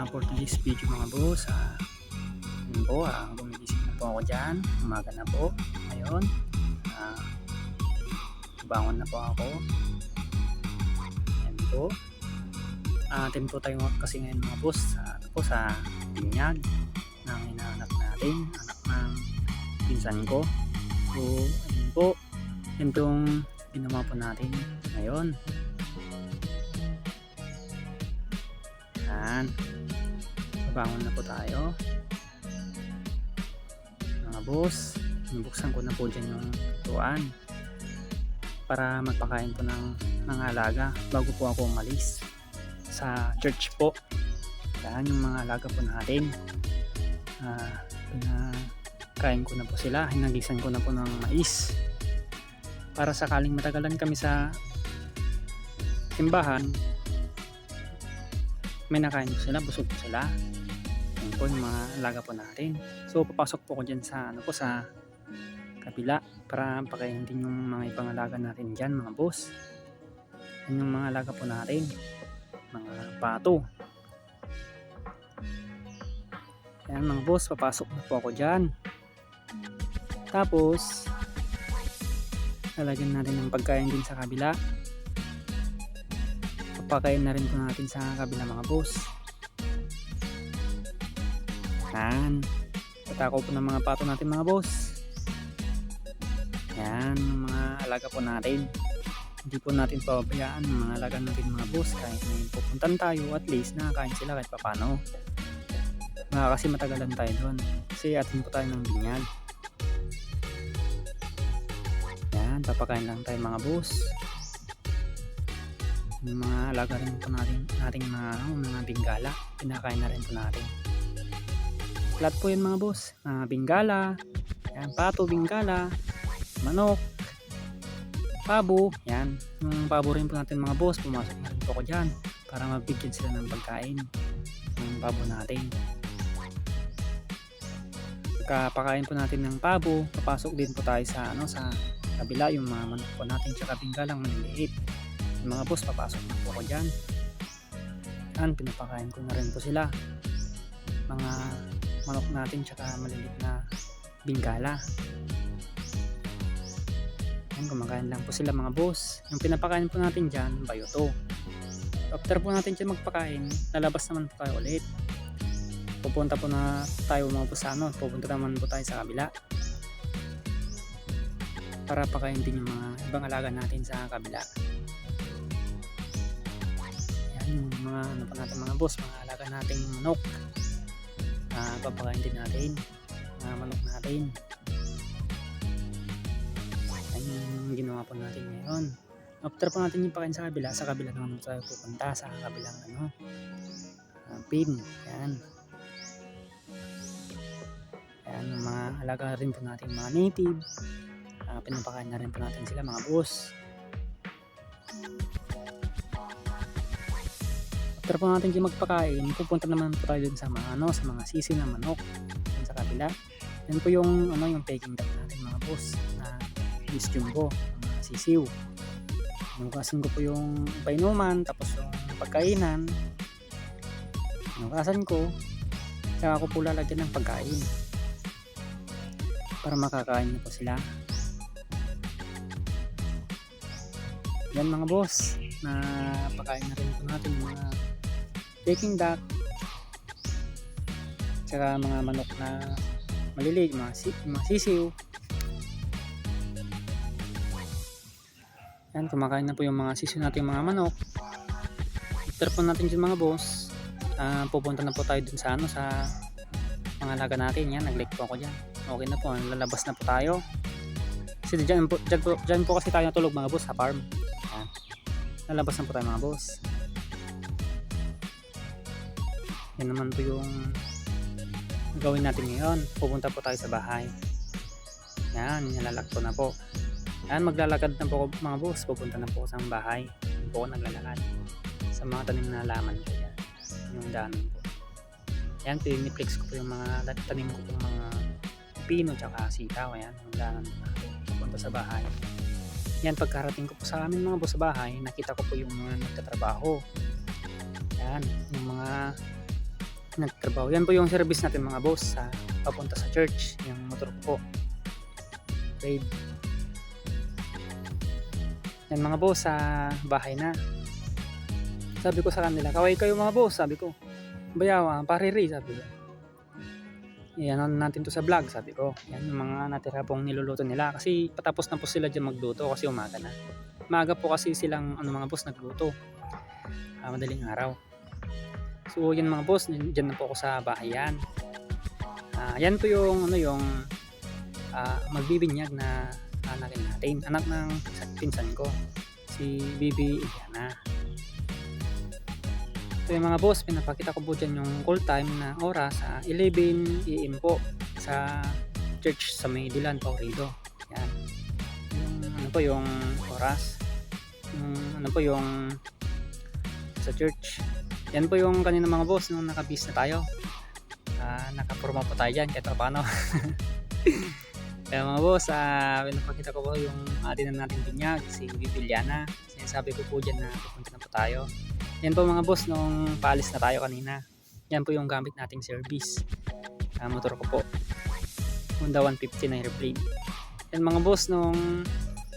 Ah, for today's video mga boss, ah, yun po, ah, gumigising na po ako dyan, umaga na po, ngayon, ah, bangon na po ako, yan po, ah, atin po tayo kasi ngayon mga boss, sa, ano po, sa binyag, ng inaanak natin, anak ng pinsan ko, so, ayun po, tong ginawa po natin ngayon, yan, Babangon na po tayo. Mga boss, nabuksan ko na po dyan yung tuwan para magpakain po ng mga alaga bago po ako umalis sa church po. Yan yung mga alaga po natin. Ah, pinakain ko na po sila. Hinagisan ko na po ng mais. Para sakaling matagalan kami sa simbahan, may nakain po sila, busog po sila. Yan po yung mga alaga po natin. So papasok po ko dyan sa ano po sa kabila para pakainin din yung mga ibang alaga natin dyan mga boss. Yan yung mga alaga po natin. Mga pato. Yan mga boss, papasok na po ako dyan. Tapos, lalagyan natin ng pagkain din sa kabila. Papakain na rin po natin sa kabila mga boss. Yan. Patakaw po ng mga pato natin mga boss. Yan, mga alaga po natin. Hindi po natin pababayaan mga alaga natin mga boss. Kahit may pupuntan tayo, at least nakakain sila kahit papano. Mga kasi matagalan tayo doon. Kasi atin po tayo ng binyag. Yan, papakain lang tayo mga boss. Yung mga alaga rin po natin, nating mga, ano, mga bingala. Pinakain na rin po natin. Lahat po yun mga boss. Mga bingala, yan, pato, bingala, manok, pabo, yan. Yung pabo rin po natin mga boss, pumasok na rin po ako dyan para mabigyan sila ng pagkain ng pabo natin. Pagkapakain po natin ng pabo, papasok din po tayo sa ano sa kabila yung mga manok po natin tsaka binggalang maliliit. Mga boss, papasok na po ako dyan. Yan, pinapakain ko na rin po sila. Mga manok natin tsaka maliliit na bingala. Yan, kumakain lang po sila mga boss. Yung pinapakain po natin dyan, bayoto. After po natin dyan magpakain, lalabas naman po tayo ulit. Pupunta po na tayo mga boss sa ano, pupunta naman po tayo sa kabila. Para pakain din yung mga ibang alaga natin sa kabila. Mga ano pa natin mga boss, mga alaga nating manok. Uh, papakain din natin mga manok natin. Yan yung ginawa po natin ngayon. After po natin yung pakain sa kabila sa kabila naman tayo pupunta sa kabilang ano uh, pin. Yan yan mga alaga rin po natin mga native. Uh, pinapakain na rin po natin sila mga boss after po natin yung magpakain, pupunta naman po tayo dun sa mga, ano, sa mga sisi na manok dun sa kabila. Yan po yung, ano, yung peking duck natin mga boss na is jumbo, mga sisiw. Nukasan ko po yung painuman, tapos yung pagkainan. Nukasan ko, kaya ako po lalagyan ng pagkain para makakain na po sila. Yan mga boss, na pakain na rin po natin mga Peking duck tsaka mga manok na maliliit mga, si, mga sisiw. Yan kumakain na po yung mga sisiw natin mga manok. After po natin yung mga boss. Uh, pupunta na po tayo dun sa ano sa mga laga natin. Yan nag-like po ako dyan. Okay na po lalabas na po tayo. Kasi dyan po, dyan po, dyan po kasi tayo natulog mga boss sa farm. Yan. lalabas na po tayo mga boss yan naman po yung gawin natin ngayon. Pupunta po tayo sa bahay. Yan nilalak na po. Yan maglalakad na po ako mga boss. Pupunta na po sa bahay. Yan po ako naglalakad. Sa mga tanim na halaman ko yan. Yung daanan po. Yan piniplex ko po yung mga tanim ko po mga pino tsaka sitaw. Yan yung daanan po pupunta sa bahay. Yan pagkarating ko po sa amin mga boss sa bahay nakita ko po yung mga nagtatrabaho. Yan yung mga nagtrabaho. Yan po yung service natin mga boss sa papunta sa church, yung motor ko po. Raid. Yan mga boss sa bahay na. Sabi ko sa kanila, kaway kayo mga boss, sabi ko. Bayawa, pariri, sabi ko. Yan natin to sa vlog, sabi ko. Yan yung mga natira pong niluluto nila. Kasi patapos na po sila dyan magluto kasi umaga na. Umaga po kasi silang ano mga boss nagluto. Ah, madaling araw. So yan mga boss, dyan na po ako sa bahay yan. Ah, yan po yung ano yung ah, magbibinyag na anakin natin. Anak ng pinsan ko, si Bibi Iliana. So yung mga boss, pinapakita ko po dyan yung call time na oras sa 11 AM po sa church sa may Dilan, Paurido. Yan. Yung ano po yung oras. Yung ano po yung sa church. Yan po yung kanina mga boss nung nakabis na tayo. Uh, nakapurma po tayo dyan kahit pa paano. Kaya mga boss, uh, pinapakita ko po yung atin na nating binyag, si Bibiliana. Sinasabi ko po dyan na pupunta na po tayo. Yan po mga boss nung paalis na tayo kanina. Yan po yung gamit nating service. Uh, motor ko po. Honda 150 na airplane. Yan mga boss nung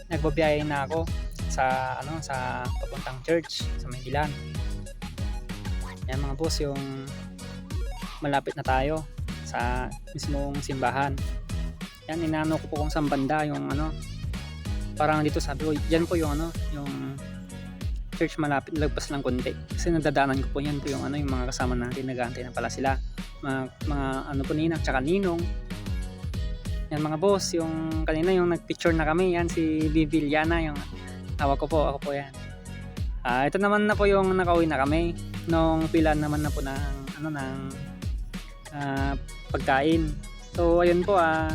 nagbabiyahe na ako sa ano sa papuntang church sa Maydilan. Yan mga boss yung malapit na tayo sa mismong simbahan. Yan inano ko po kung saan banda yung ano parang dito sabi ko yan po yung ano yung church malapit lagpas lang konti. Kasi nadadaanan ko po yan po yung ano yung mga kasama natin nagantay na pala sila. Mga, mga ano po ninang tsaka ninong. Yan mga boss yung kanina yung nagpicture na kami yan si Viviana yung hawak ko po ako po yan ah ito naman na po yung nakauwi na kami nung pila naman na po ng ano ng ah, pagkain. So ayun po ah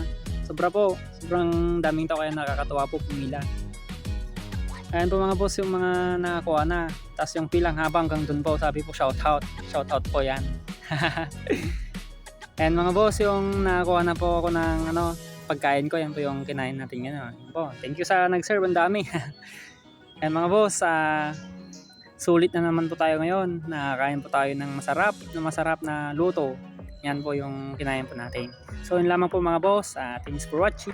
sobra po. Sobrang daming tao kaya nakakatawa po pumila. Ayan po mga boss yung mga nakakuha na. Tapos yung pilang habang hanggang dun po sabi po shout out shout out po yan. Ayan mga boss yung nakakuha na po ako ng ano pagkain ko yan po yung kinain natin yan Yan po thank you sa nag-serve ang dami. Ayan mga boss ah sulit na naman po tayo ngayon. Nakakain po tayo ng masarap na masarap na luto. Yan po yung kinain po natin. So yun lamang po mga boss. Uh, thanks for watching